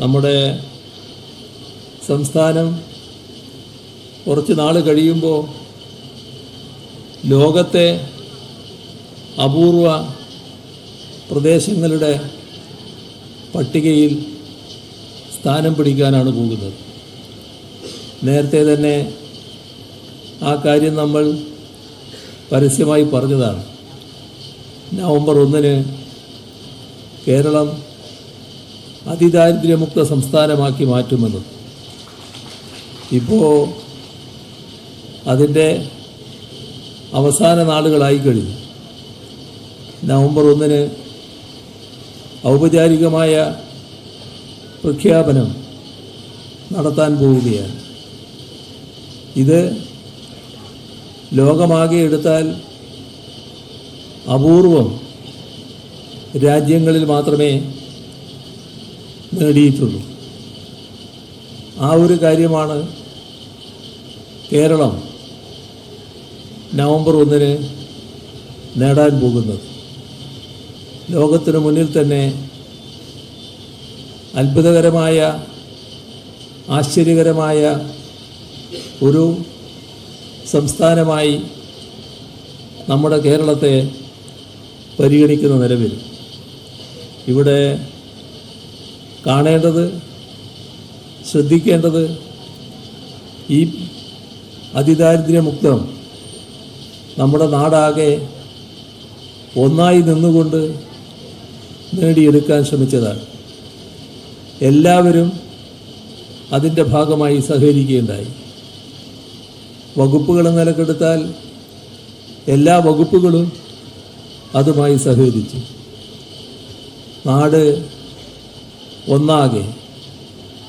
നമ്മുടെ സംസ്ഥാനം കുറച്ച് നാൾ കഴിയുമ്പോൾ ലോകത്തെ അപൂർവ പ്രദേശങ്ങളുടെ പട്ടികയിൽ സ്ഥാനം പിടിക്കാനാണ് പോകുന്നത്. നേരത്തെ തന്നെ ആ കാര്യം നമ്മൾ പരസ്യമായി പറഞ്ഞതാണ്. നവംബർ ഒന്നിന് കേരളം അതിദാരിദ്ര്യമുക്ത സംസ്ഥാനമാക്കി മാറ്റുമെന്ന്. ഇപ്പോൾ അതിന്റെ അവസാന നാളുകളായി കഴിഞ്ഞു. നവംബർ ഒന്നിന് ഔപചാരികമായ പ്രഖ്യാപനം നടത്താൻ പോവുകയാണ്. ഇത് ലോകമാകെ എടുത്താൽ അപൂർവം രാജ്യങ്ങളിൽ മാത്രമേ നേടിയിട്ടുള്ളൂ. ആ ഒരു കാര്യമാണ് കേരളം നവംബർ ഒന്നിന് നേടാൻ പോകുന്നത്. ലോകത്തിനു മുന്നിൽ തന്നെ അത്ഭുതകരമായ ആശ്ചര്യകരമായ ഒരു സംസ്ഥാനമായി നമ്മുടെ കേരളത്തെ പരിഗണിക്കുന്ന നിലവിൽ. ഇവിടെ കാണേണ്ടത് ശ്രദ്ധിക്കേണ്ടത് ഈ അതിദാരിദ്ര്യമുക്തം നമ്മുടെ നാടാകെ ഒന്നായി നിന്നുകൊണ്ട് നേടിയെടുക്കാൻ ശ്രമിച്ചതാണ്. എല്ലാവരും അതിന്റെ ഭാഗമായി സഹകരിക്കുകയുണ്ടായി. വകുപ്പുകൾ നിലക്കെടുത്താൽ എല്ലാ വകുപ്പുകളും അതുമായി സഹകരിച്ചു. നാട് ഒന്നാകെ